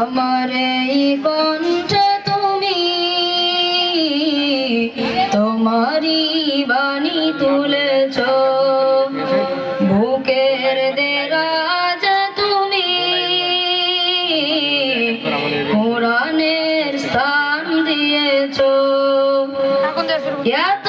আমার এই কণ্ঠে তুমি তোমারই বাণী তুলেছ। বুকের দেরাজ তুমি কোরআনের স্থান দিয়েছ। এত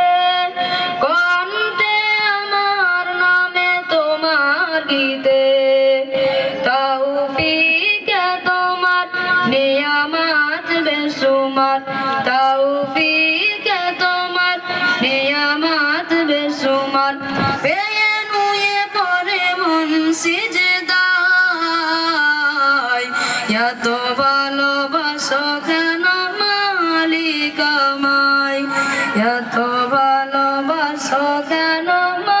গীতে তৌফিকে তোমার, নিয়ামত বেসুমার তৌফিকে তোমার, নিয়ামত বেসুমার পেয়ে নুয়ে পরে মন সিজদায়। এত ভালোবাসো কেন মালিক আমায়? এত ভালোবাসো কেন মালিক